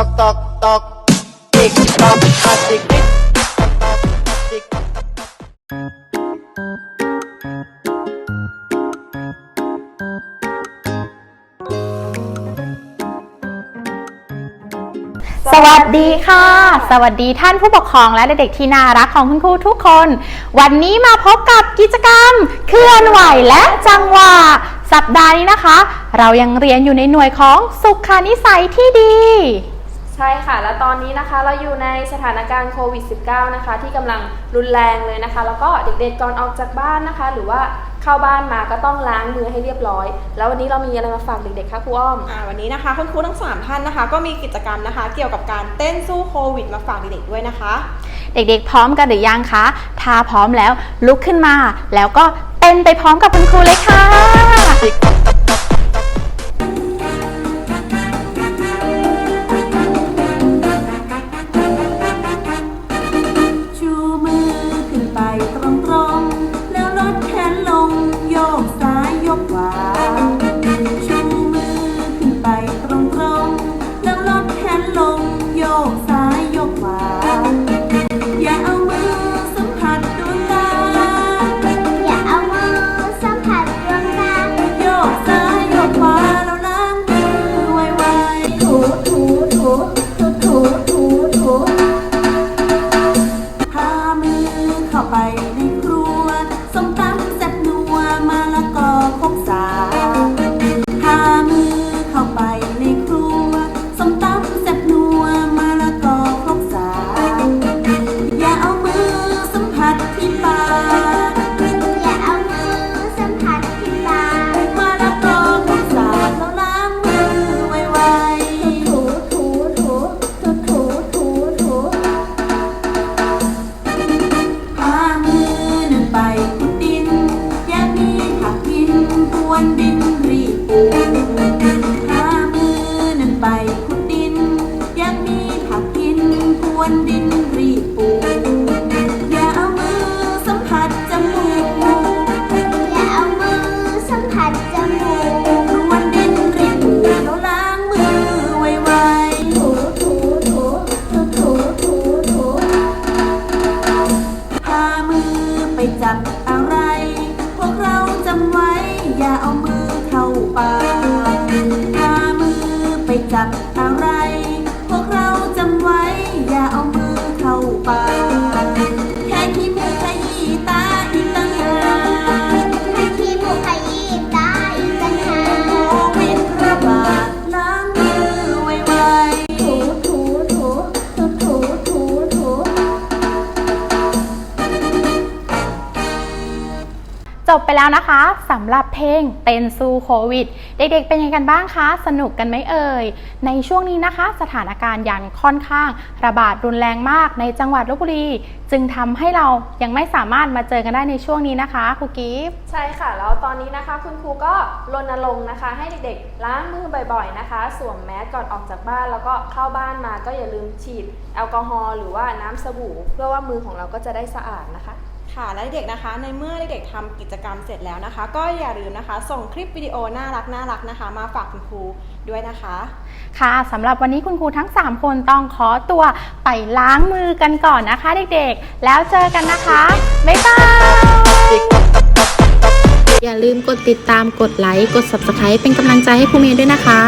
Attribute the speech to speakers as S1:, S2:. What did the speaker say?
S1: toc toc toc Tick tock a tick tick tock tock tick tock tock
S2: สวัสดีค่ะ สวัสดีท่านผู้ปกครองและเด็กๆที่น่ารักของคุณครูทุกคน วันนี้มาพบกับกิจกรรม เคลื่อนไหวและจังหวะสัปดาห์นี้นะคะ เรายังเรียนอยู่ในหน่วยของสุขานิสัยที่ดี
S3: ใช่ค่ะ แล้วตอนนี้นะคะเราอยู่ในสถานการณ์โควิด -19 นะคะ ที่กำลังรุนแรงเลยนะคะ แล้วก็เด็กๆก่อนออกจากบ้านนะคะ หรือว่าเข้าบ้านมาก็ต้องล้างมือให้เรียบร้อย แล้ววันนี้เรามีอะไรมาฝากเด็กๆคะครูอ้อม
S4: อ่าวันนี้นะคะคุณครูทั้งสามท่านนะคะ ก็มีกิจกรรมนะคะ เกี่ยวกับการเต้นสู้โควิดมาฝากเด็กๆด้วยนะคะ
S2: เด็กๆ พร้อมกันหรือยังคะถ้าพร้อมแล้วลุกขึ้นมา แล้วก็เต้นไปพร้อมกับคุณครูเลยค่ะ
S5: ถูถูถู
S2: จบไปแล้วนะคะสำหรับเพลงเต้นสู้โควิด เด็กๆเป็นยังไงกันบ้างคะ สนุกกันไหมเอ่ย ในช่วงนี้นะคะ สถานการณ์ยังค่อนข้าง ระบาดรุนแรงมากในจังหวัดลบบุรี จึงทำให้เรายังไม่สามารถมาเจอกันได้ในช่วงนี้นะคะครูกิฟต์
S3: ใช่ค่ะ แล้วตอนนี้นะคะ คุณครูก็รณรงค์นะคะ ให้เด็กๆล้างมือบ่อยๆนะคะ สวมแมสก่อนออกจากบ้าน แล้วก็เข้าบ้านมาก็อย่าลืมฉีดแอลกอฮอล์หรือว่าน้ำสบู่ เพื่อว่ามือของเราก็จะได้สะอาดนะคะ
S4: ค่ะและเด็กๆนะคะ ในเมื่อเด็กๆทำกิจกรรมเสร็จแล้วนะคะ ก็อย่าลืมนะคะ ส่งคลิปวิดีโอน่ารักน่ารักนะคะ มาฝากคุณครูด้วยนะคะ
S2: ค่ะสำหรับวันนี้คุณครูทั้ง 3 คนต้องขอตัวไปล้างมือกันก่อนนะคะ เด็กๆ แล้วเจอกันนะคะ บ๊ายบาย อย่าลืมกดติดตามกดไลค์กด Subscribe เป็นกำลังใจให้ครูเมย์ด้วยนะคะ